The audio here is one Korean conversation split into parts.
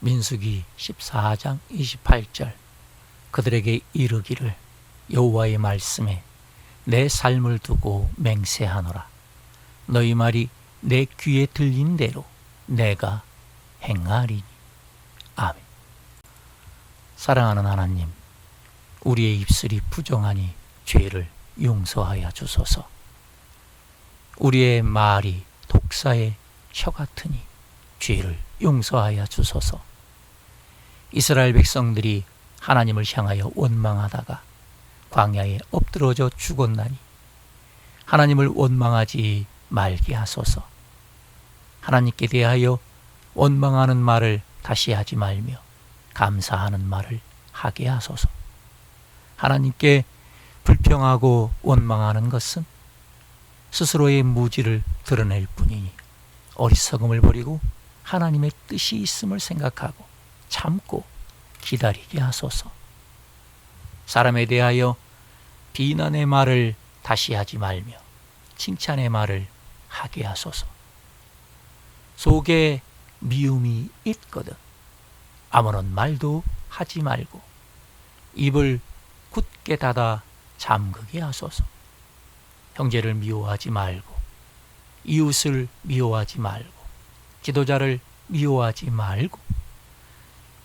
민수기 14장 28절. 그들에게 이르기를 여호와의 말씀에 내 삶을 두고 맹세하노라. 너희 말이 내 귀에 들린 대로 내가 행하리니. 아멘. 사랑하는 하나님 우리의 입술이 부정하니 죄를 용서하여 주소서. 우리의 말이 독사의 혀 같으니 죄를 용서하여 주소서 이스라엘 백성들이 하나님을 향하여 원망하다가 광야에 엎드러져 죽었나니 하나님을 원망하지 말게 하소서. 하나님께 대하여 원망하는 말을 다시 하지 말며 감사하는 말을 하게 하소서. 하나님께 불평하고 원망하는 것은 스스로의 무지를 드러낼 뿐이니 어리석음을 버리고 하나님의 뜻이 있음을 생각하고 참고 기다리게 하소서. 사람에 대하여 비난의 말을 다시 하지 말며 칭찬의 말을 하게 하소서. 속에 미움이 있거든 아무런 말도 하지 말고 입을 굳게 닫아 잠그게 하소서. 형제를 미워하지 말고 이웃을 미워하지 말고 지도자를 미워하지 말고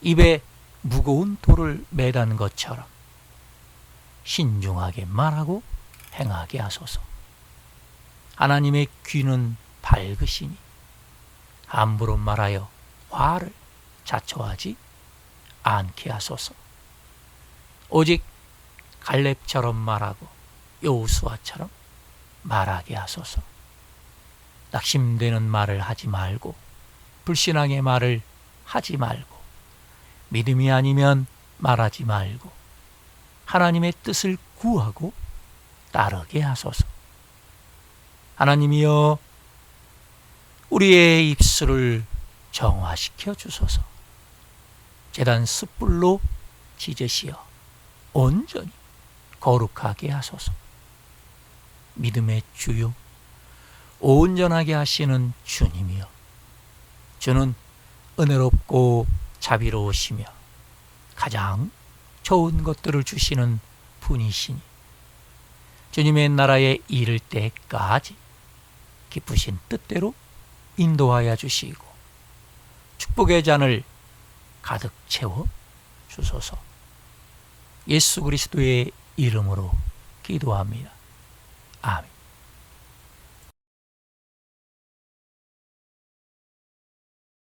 입에 무거운 돌을 매단 것처럼 신중하게 말하고 행하게 하소서. 하나님의 귀는 밝으시니 함부로 말하여 화를 자초하지 않게 하소서. 오직 갈렙처럼 말하고 여우수아처럼 말하게 하소서. 낙심되는 말을 하지 말고 불신앙의 말을 하지 말고 믿음이 아니면 말하지 말고 하나님의 뜻을 구하고 따르게 하소서. 하나님이여 우리의 입술을 정화시켜 주소서. 재단 숯불로 지으시어 온전히 거룩하게 하소서. 믿음의 주요 온전하게 하시는 주님이여 주는 은혜롭고 자비로우시며 가장 좋은 것들을 주시는 분이시니 주님의 나라에 이를 때까지 기쁘신 뜻대로 인도하여 주시고 축복의 잔을 가득 채워 주소서 예수 그리스도의 이름으로 기도합니다. 아멘.